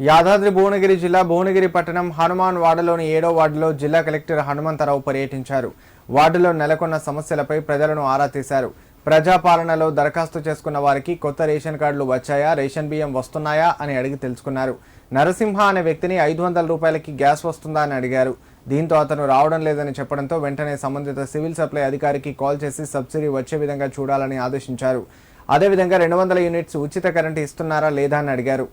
యాదాద్రి భువనగిరి జిల్లా భువనగిరి పట్టణం హనుమాన్ వార్డులోని ఏడో వార్డులో జిల్లా కలెక్టర్ హనుమంతరావు పర్యటించారు. వార్డులో నెలకొన్న సమస్యలపై ప్రజలను ఆరా తీశారు. ప్రజాపాలనలో దరఖాస్తు చేసుకున్న వారికి కొత్త రేషన్ కార్డులు వచ్చాయా రేషన్ బియ్యం వస్తున్నాయా అని అడిగి తెలుసుకున్నారు. నరసింహ అనే వ్యక్తిని ఐదు వందల రూపాయలకి గ్యాస్ వస్తుందా అని అడిగారు. దీంతో అతను రావడం లేదని చెప్పడంతో వెంటనే సంబంధిత సివిల్ సప్లై అధికారికి కాల్ చేసి సబ్సిడీ వచ్చే విధంగా చూడాలని ఆదేశించారు. అదేవిధంగా రెండు వందల యూనిట్స్ ఉచిత కరెంటు ఇస్తున్నారా లేదా అని అడిగారు.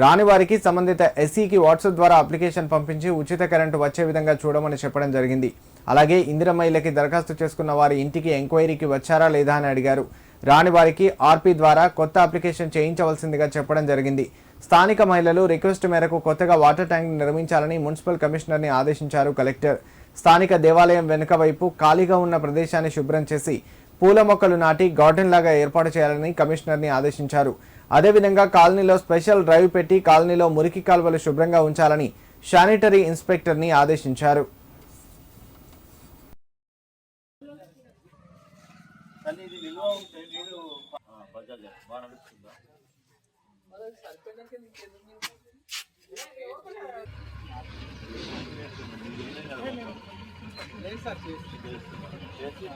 రాని వారికి సంబంధిత ఎస్సీకి వాట్సాప్ ద్వారా అప్లికేషన్ పంపించి ఉచిత కరెంటు వచ్చే విధంగా చూడమని చెప్పడం జరిగింది. అలాగే ఇందిర మహిళకి దరఖాస్తు చేసుకున్న వారి ఇంటికి ఎంక్వైరీకి వచ్చారా లేదా అని అడిగారు. రాని వారికి ఆర్పీ ద్వారా కొత్త అప్లికేషన్ చేయించవలసిందిగా చెప్పడం జరిగింది. స్థానిక మహిళలు రిక్వెస్ట్ మేరకు కొత్తగా వాటర్ ట్యాంక్ నిర్మించాలని మున్సిపల్ కమిషనర్ని ఆదేశించారు కలెక్టర్. స్థానిక దేవాలయం వెనుక వైపు ఖాళీగా ఉన్న ప్రదేశాన్ని శుభ్రం చేసి పూల మొక్కలు నాటి గార్డెన్ లాగా ఏర్పాటు చేయాలని కమిషనర్ని ఆదేశించారు. అదేవిధంగా కాలనీలో స్పెషల్ డ్రైవ్ పెట్టి కాలనీలో మురికి కాల్వలు శుభ్రంగా ఉంచాలని శానిటరీ ఇన్స్పెక్టర్ని ఆదేశించారు. బజాజ్ బాగా నడుస్తుందా చేసి